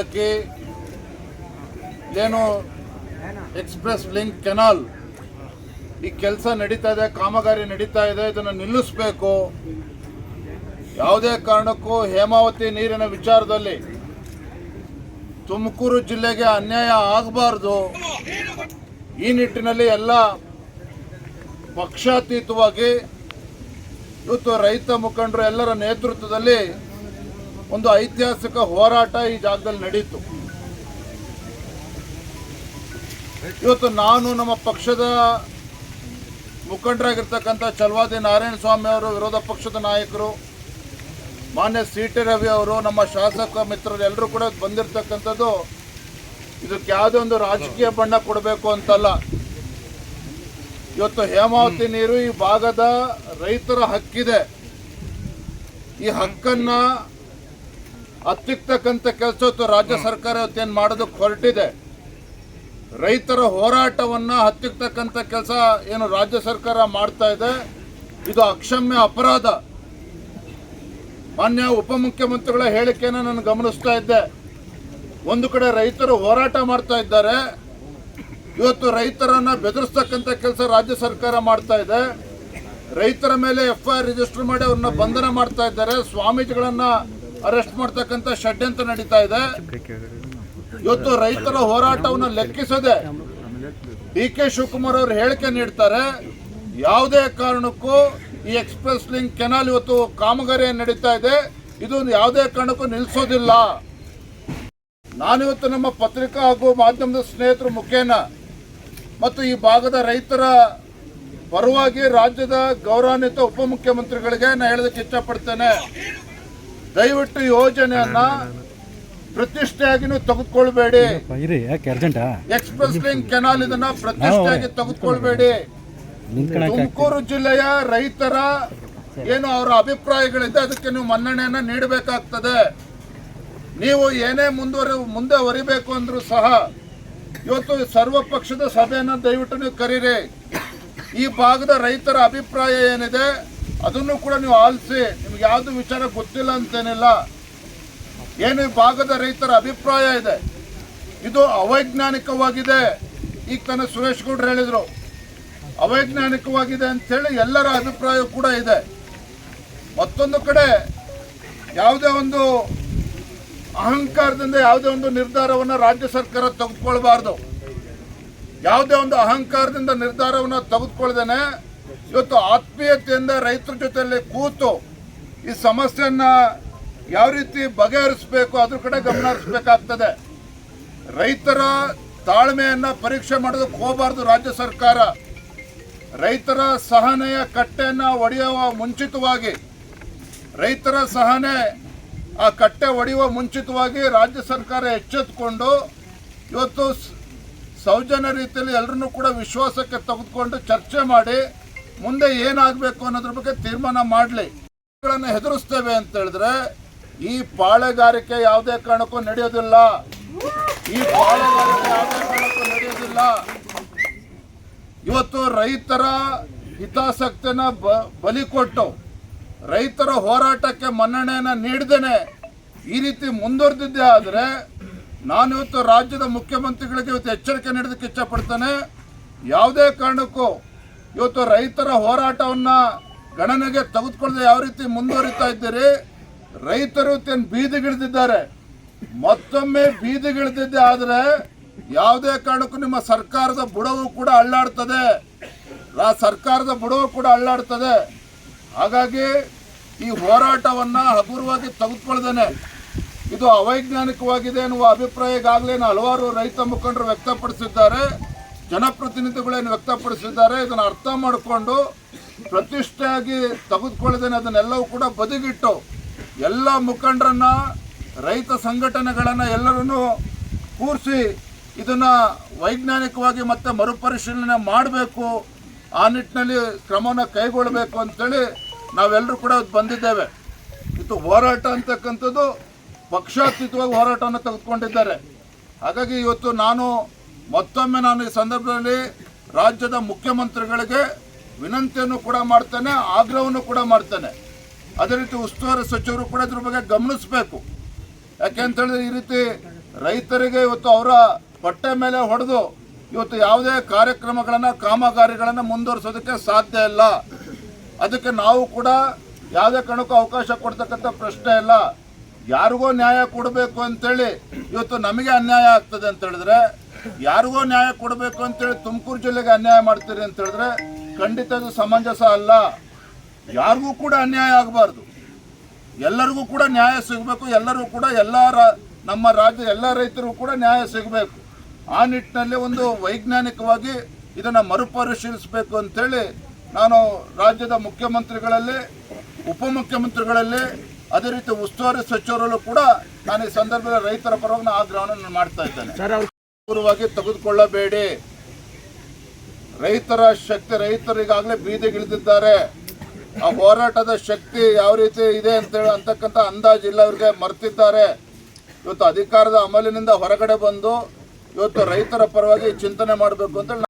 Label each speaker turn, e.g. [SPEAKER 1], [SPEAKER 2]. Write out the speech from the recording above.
[SPEAKER 1] ಹಾಕಿ ಏನು express link canal ಈ ಕೆಲಸ ನಡೀತಾ ಇದೆ, ಕಾಮಗಾರಿ ನಡೀತಾ ಇದೆ, ಇದನ್ನು ನಿಲ್ಲಿಸಬೇಕು. ಯಾವುದೇ ಕಾರಣಕ್ಕೂ ಹೇಮಾವತಿ ನೀರಿನ ವಿಚಾರದಲ್ಲಿ ತುಮಕೂರು ಜಿಲ್ಲೆಗೆ ಅನ್ಯಾಯ ಆಗಬಾರ್ದು. ಈ ನಿಟ್ಟಿನಲ್ಲಿ ಎಲ್ಲ ಪಕ್ಷಾತೀತವಾಗಿ ಇವತ್ತು ರೈತ ಮುಖಂಡರು ಎಲ್ಲರ ನೇತೃತ್ವದಲ್ಲಿ ಒಂದು ಐತಿಹಾಸಿಕ ಹೋರಾಟ ಈ ಜಾಗದಲ್ಲಿ ನಡೀತು. ಇವತ್ತು ನಾನು ನಮ್ಮ ಪಕ್ಷದ ಮುಖಂಡರಾಗಿರ್ತಕ್ಕಂಥ ಚಲವಾದಿ ನಾರಾಯಣ ಸ್ವಾಮಿ ಅವರು, ವಿರೋಧ ಪಕ್ಷದ ನಾಯಕರು, ಮಾನ್ಯ ಸಿ ಟಿ ರವಿ ಅವರು, ನಮ್ಮ ಶಾಸಕ ಮಿತ್ರರು ಎಲ್ಲರೂ ಕೂಡ ಬಂದಿರತಕ್ಕಂಥದ್ದು ಇದಕ್ಕೆ ಯಾವುದೇ ಒಂದು ರಾಜಕೀಯ ಬಣ್ಣ ಕೊಡಬೇಕು ಅಂತಲ್ಲ. ಇವತ್ತು ಹೇಮಾವತಿ ನೀರು ಈ ಭಾಗದ ರೈತರ ಹಕ್ಕಿದೆ. ಈ ಹಕ್ಕನ್ನ ಹತ್ತಿಕ್ತಕ್ಕಂಥ ಕೆಲಸ ಇವತ್ತು ರಾಜ್ಯ ಸರ್ಕಾರ ಇವತ್ತೇನು ಮಾಡೋದಕ್ಕೆ ಹೊರಟಿದೆ. ರೈತರ ಹೋರಾಟವನ್ನು ಹತ್ತಿಕ್ತಕ್ಕಂಥ ಕೆಲಸ ಏನು ರಾಜ್ಯ ಸರ್ಕಾರ ಮಾಡ್ತಾ ಇದೆ ಇದು ಅಕ್ಷಮ್ಯ ಅಪರಾಧ. ಮಾನ್ಯ ಉಪಮುಖ್ಯಮಂತ್ರಿಗಳ ಹೇಳಿಕೆಯನ್ನು ನಾನು ಗಮನಿಸ್ತಾ ಇದ್ದೆ. ಒಂದು ಕಡೆ ರೈತರು ಹೋರಾಟ ಮಾಡ್ತಾ ಇದ್ದಾರೆ ಇವತ್ತು ರೈತರನ್ನ ಬೆದರಿಸ್ತಕ್ಕಂಥ ಕೆಲಸ ರಾಜ್ಯ ಸರ್ಕಾರ ಮಾಡ್ತಾ ಇದೆ. ರೈತರ ಮೇಲೆ ಎಫ್ ಐ ಆರ್ ರಿಜಿಸ್ಟರ್ ಮಾಡಿ ಅವ್ರನ್ನ ಬಂಧನ ಮಾಡ್ತಾ ಇದ್ದಾರೆ. ಸ್ವಾಮೀಜಿಗಳನ್ನ ಅರೆಸ್ಟ್ ಮಾಡ್ತಕ್ಕಂಥ ಷಡ್ಯಂತ್ರ ನಡೀತಾ ಇದೆ. ಇವತ್ತು ರೈತರ ಹೋರಾಟವನ್ನು ಲೆಕ್ಕಿಸದೆ ಡಿ ಕೆ ಶಿವಕುಮಾರ್ ಅವರು ಹೇಳಿಕೆ ನೀಡ್ತಾರೆ. ಯಾವುದೇ ಕಾರಣಕ್ಕೂ ಈ ಎಕ್ಸ್ಪ್ರೆಸ್ ಲಿಂಕ್ ಕೆನಾಲ್ ಇವತ್ತು ಕಾಮಗಾರಿ ನಡೀತಾ ಇದೆ. ಇದು ಯಾವುದೇ ಕಾರಣಕ್ಕೂ ನಿಲ್ಲಿಸೋದಿಲ್ಲ ನಾನಿವತ್ತು ನಮ್ಮ ಪತ್ರಿಕಾ ಹಾಗೂ ಮಾಧ್ಯಮದ ಸ್ನೇಹಿತರ ಮುಖೇನ ಮತ್ತು ಈ ಭಾಗದ ರೈತರ ಪರವಾಗಿ ರಾಜ್ಯದ ಗೌರವಾನ್ವಿತ ಉಪಮುಖ್ಯಮಂತ್ರಿಗಳಿಗೆ ನಾನು ಹೇಳೋದಕ್ಕೆ ಇಷ್ಟಪಡ್ತೇನೆ. ದಯವಿಟ್ಟು ಯೋಜನೆಯನ್ನ ಪ್ರತಿಷ್ಠೆಯಾಗಿ ನೀವು ತೆಗೆದುಕೊಳ್ಬೇಡಿ. ಎಕ್ಸ್ಪ್ರೆಸ್ ಲಿಂಕ್ ಕೆನಾಲ್ ಇದನ್ನ ಪ್ರತಿಷ್ಠೆಯಾಗಿ ತೆಗೆದುಕೊಳ್ಬೇಡಿ. ತುಮಕೂರು ಜಿಲ್ಲೆಯ ರೈತರ ಏನು ಅವರ ಅಭಿಪ್ರಾಯಗಳಿದೆ ಅದಕ್ಕೆ ನೀವು ಮನ್ನಣೆಯನ್ನ ನೀಡಬೇಕಾಗ್ತದೆ. ನೀವು ಏನೇ ಮುಂದುವರಿ ಮುಂದೆ ಹೊರಿಬೇಕು ಅಂದ್ರೂ ಸಹ ಇವತ್ತು ಸರ್ವ ಪಕ್ಷದ ಸಭೆಯನ್ನ ದಯವಿಟ್ಟು ನೀವು ಕರೀರಿ. ಈ ಭಾಗದ ರೈತರ ಅಭಿಪ್ರಾಯ ಏನಿದೆ ಅದನ್ನು ಕೂಡ ನೀವು ಆಲಿಸಿ, ನಿಮ್ಗೆ ಯಾವ್ದು ವಿಚಾರ ಗೊತ್ತಿಲ್ಲ ಅಂತೇನಿಲ್ಲ. ಏನು ಭಾಗದ ರೈತರ ಅಭಿಪ್ರಾಯ ಇದೆ, ಇದು ಅವೈಜ್ಞಾನಿಕವಾಗಿದೆ. ಈಗ ತಾನೇ ಸುರೇಶ್ ಗೌಡ್ರು ಹೇಳಿದ್ರು, ಅವೈಜ್ಞಾನಿಕವಾಗಿದೆ ಅಂತೇಳಿ ಎಲ್ಲರ ಅಭಿಪ್ರಾಯ ಕೂಡ ಇದೆ. ಮತ್ತೊಂದು ಕಡೆ, ಯಾವುದೇ ಒಂದು ಅಹಂಕಾರದಿಂದ ಯಾವುದೇ ಒಂದು ನಿರ್ಧಾರವನ್ನು ರಾಜ್ಯ ಸರ್ಕಾರ ತೆಗೆದುಕೊಳ್ಬಾರ್ದು. ಯಾವುದೇ ಒಂದು ಅಹಂಕಾರದಿಂದ ನಿರ್ಧಾರವನ್ನು ತೆಗೆದುಕೊಳ್ದೇನೆ ಇವತ್ತು ಆತ್ಮೀಯತೆಯಿಂದ ರೈತರ ಜೊತೆಯಲ್ಲಿ ಕೂತು ಈ ಸಮಸ್ಯೆಯನ್ನ ಯಾವ ರೀತಿ ಬಗೆಹರಿಸಬೇಕು, ಅದ್ರ ಕಡೆ ಗಮನ ಹರಿಸಬೇಕಾಗ್ತದೆ. ರೈತರ ತಾಳ್ಮೆಯನ್ನ ಪರೀಕ್ಷೆ ಮಾಡೋದಕ್ಕೆ ಹೋಗಬಾರ್ದು ರಾಜ್ಯ ಸರ್ಕಾರ. ರೈತರ ಸಹನೆಯ ಕಟ್ಟೆಯನ್ನ ಒಡೆಯುವ ಮುಂಚಿತವಾಗಿ, ರೈತರ ಸಹನೆ ಆ ಕಟ್ಟೆ ಒಡೆಯುವ ಮುಂಚಿತವಾಗಿ ರಾಜ್ಯ ಸರ್ಕಾರ ಎಚ್ಚೆತ್ಕೊಂಡು, ಇವತ್ತು ಸೌಜನ್ಯ ರೀತಿಯಲ್ಲಿ ಎಲ್ಲರನ್ನೂ ಕೂಡ ವಿಶ್ವಾಸಕ್ಕೆ ತೆಗೆದುಕೊಂಡು ಚರ್ಚೆ ಮಾಡಿ ಮುಂದೆ ಏನಾಗಬೇಕು ಅನ್ನೋದ್ರ ಬಗ್ಗೆ ತೀರ್ಮಾನ ಮಾಡಲಿ. ಹೆದರಿಸ್ತೇವೆ ಅಂತ ಹೇಳಿದ್ರೆ, ಈ ಪಾಳೆಗಾರಿಕೆ ಯಾವುದೇ ಕಾರಣಕ್ಕೂ ನಡೆಯೋದಿಲ್ಲ. ಈ ಪಾಳೆಗಾರಿಕೆ ಯಾವುದೇ ಕಾರಣಕ್ಕೂ ನಡೆಯೋದಿಲ್ಲ. ಇವತ್ತು ರೈತರ ಹಿತಾಸಕ್ತಿನ ಬಲಿ ಕೊಟ್ಟು ರೈತರ ಹೋರಾಟಕ್ಕೆ ಮನ್ನಣೆಯನ್ನು ನೀಡದೇನೆ ಈ ರೀತಿ ಮುಂದುವರೆದಿದ್ದೆ ಆದರೆ, ನಾನು ಇವತ್ತು ರಾಜ್ಯದ ಮುಖ್ಯಮಂತ್ರಿಗಳಿಗೆ ಇವತ್ತು ಎಚ್ಚರಿಕೆ ನೀಡೋದಕ್ಕೆ ಇಚ್ಛಪಡ್ತೇನೆ. ಯಾವುದೇ ಕಾರಣಕ್ಕೂ ಇವತ್ತು ರೈತರ ಹೋರಾಟವನ್ನ ಗಣನೆಗೆ ತೆಗೆದುಕೊಳ್ಳದೆ ಯಾವ ರೀತಿ ಮುಂದುವರಿತಾ ಇದ್ದೀರಿ? ರೈತರು ತನ್ನ ಬೀದಿಗಿಳಿದಿದ್ದಾರೆ ಮತ್ತೊಮ್ಮೆ ಬೀದಿಗಿಳಿದಿದ್ದೆ ಆದರೆ ಯಾವುದೇ ಕಾರಣಕ್ಕೂ ನಿಮ್ಮ ಸರ್ಕಾರದ ಬುಡವು ಕೂಡ ಅಳ್ಳಾಡ್ತದೆ. ಆ ಸರ್ಕಾರದ ಬುಡವು ಕೂಡ ಅಳ್ಳಾಡ್ತದೆ. ಹಾಗಾಗಿ ಈ ಹೋರಾಟವನ್ನ ಹಗುರವಾಗಿ ತೆಗೆದುಕೊಳ್ದೇನೆ ಇದು ಅವೈಜ್ಞಾನಿಕವಾಗಿದೆ ಎನ್ನುವ ಅಭಿಪ್ರಾಯ ಈಗಾಗಲೇ ಹಲವಾರು ರೈತ ಮುಖಂಡರು ವ್ಯಕ್ತಪಡಿಸಿದ್ದಾರೆ. ಜನಪ್ರತಿನಿಧಿಗಳೇನು ವ್ಯಕ್ತಪಡಿಸಿದ್ದಾರೆ, ಇದನ್ನು ಅರ್ಥ ಮಾಡಿಕೊಂಡು ಪ್ರತಿಷ್ಠೆಯಾಗಿ ತೆಗೆದುಕೊಳ್ಳದೇನೆ ಅದನ್ನೆಲ್ಲವೂ ಕೂಡ ಬದಿಗಿಟ್ಟು ಎಲ್ಲ ಮುಖಂಡರನ್ನ, ರೈತ ಸಂಘಟನೆಗಳನ್ನು ಎಲ್ಲರನ್ನು ಕೂರಿಸಿ ಇದನ್ನು ವೈಜ್ಞಾನಿಕವಾಗಿ ಮತ್ತೆ ಮರುಪರಿಶೀಲನೆ ಮಾಡಬೇಕು, ಆ ನಿಟ್ಟಿನಲ್ಲಿ ಕ್ರಮವನ್ನು ಕೈಗೊಳ್ಳಬೇಕು ಅಂತೇಳಿ ನಾವೆಲ್ಲರೂ ಕೂಡ ಬಂದಿದ್ದೇವೆ. ಇದು ಹೋರಾಟ ಅಂತಕ್ಕಂಥದ್ದು ಪಕ್ಷಾತೀತವಾಗಿ ಹೋರಾಟವನ್ನು ತೆಗೆದುಕೊಂಡಿದ್ದಾರೆ. ಹಾಗಾಗಿ ಇವತ್ತು ನಾನು ಮತ್ತೊಮ್ಮೆ ನಾನು ಈ ಸಂದರ್ಭದಲ್ಲಿ ರಾಜ್ಯದ ಮುಖ್ಯಮಂತ್ರಿಗಳಿಗೆ ವಿನಂತಿಯನ್ನು ಕೂಡ ಮಾಡ್ತೇನೆ, ಆಗ್ರಹವನ್ನು ಕೂಡ ಮಾಡ್ತೇನೆ. ಅದೇ ರೀತಿ ಉಸ್ತುವಾರಿ ಸಚಿವರು ಕೂಡ ಇದ್ರ ಬಗ್ಗೆ ಗಮನಿಸಬೇಕು. ಯಾಕೆ ಅಂತ ಹೇಳಿದ್ರೆ ಈ ರೀತಿ ರೈತರಿಗೆ ಇವತ್ತು ಅವರ ಹೊಟ್ಟೆ ಮೇಲೆ ಹೊಡೆದು ಇವತ್ತು ಯಾವುದೇ ಕಾರ್ಯಕ್ರಮಗಳನ್ನು, ಕಾಮಗಾರಿಗಳನ್ನು ಮುಂದುವರಿಸೋದಕ್ಕೆ ಸಾಧ್ಯ ಇಲ್ಲ. ಅದಕ್ಕೆ ನಾವು ಕೂಡ ಯಾವುದೇ ಕಾರಣಕ್ಕೂ ಅವಕಾಶ ಕೊಡ್ತಕ್ಕಂಥ ಪ್ರಶ್ನೆ ಇಲ್ಲ. ಯಾರಿಗೋ ನ್ಯಾಯ ಕೊಡಬೇಕು ಅಂತೇಳಿ ಇವತ್ತು ನಮಗೆ ಅನ್ಯಾಯ ಆಗ್ತದೆ ಅಂತ ಹೇಳಿದ್ರೆ ಯಾರಿಗೋ ನ್ಯಾಯ ಕೊಡಬೇಕು ಅಂತೇಳಿ ತುಮಕೂರು ಜಿಲ್ಲೆಗೆ ಅನ್ಯಾಯ ಮಾಡ್ತೀರಿ ಅಂತ ಹೇಳಿದ್ರೆ ಖಂಡಿತ ಅದು ಸಮಂಜಸ ಅಲ್ಲ. ಯಾರಿಗೂ ಕೂಡ ಅನ್ಯಾಯ ಆಗಬಾರ್ದು. ಎಲ್ಲರಿಗೂ ಕೂಡ ನ್ಯಾಯ ಸಿಗಬೇಕು. ಎಲ್ಲರಿಗೂ ಕೂಡ ಎಲ್ಲ ನಮ್ಮ ರಾಜ್ಯ ಎಲ್ಲ ರೈತರಿಗೂ ಕೂಡ ನ್ಯಾಯ ಸಿಗಬೇಕು. ಆ ನಿಟ್ಟಿನಲ್ಲಿ ಒಂದು ವೈಜ್ಞಾನಿಕವಾಗಿ ಇದನ್ನು ಮರುಪರಿಶೀಲಿಸಬೇಕು ಅಂತೇಳಿ ನಾನು ರಾಜ್ಯದ ಮುಖ್ಯಮಂತ್ರಿಗಳಲ್ಲಿ, ಉಪಮುಖ್ಯಮಂತ್ರಿಗಳಲ್ಲಿ, ಅದೇ ರೀತಿ ಉಸ್ತುವಾರಿ ಸಚಿವರಲ್ಲೂ ಕೂಡ ನಾನು ಈ ಸಂದರ್ಭದಲ್ಲಿ ರೈತರ ಪರವಾಗಿ ನಾನು ಆಗ್ರಹವನ್ನು ನಾನು ಮಾಡ್ತಾ ಇದ್ದೇನೆ. ಪೂರ್ವವಾಗಿ ತೆಗೆದುಕೊಳ್ಳಬೇಡಿ. ರೈತರ ಶಕ್ತಿ, ರೈತರು ಈಗಾಗಲೇ ಬೀದಿಗಿಳಿದಿದ್ದಾರೆ. ಆ ಹೋರಾಟದ ಶಕ್ತಿ ಯಾವ ರೀತಿ ಇದೆ ಅಂತೇಳಿ ಅಂತಕ್ಕಂಥ ಅಂದಾಜು ಇಲ್ಲ ಅವ್ರಿಗೆ ಮರ್ತಿದ್ದಾರೆ. ಇವತ್ತು ಅಧಿಕಾರದ ಅಮಲಿನಿಂದ ಹೊರಗಡೆ ಬಂದು ಇವತ್ತು ರೈತರ ಪರವಾಗಿ ಚಿಂತನೆ ಮಾಡಬೇಕು ಅಂತ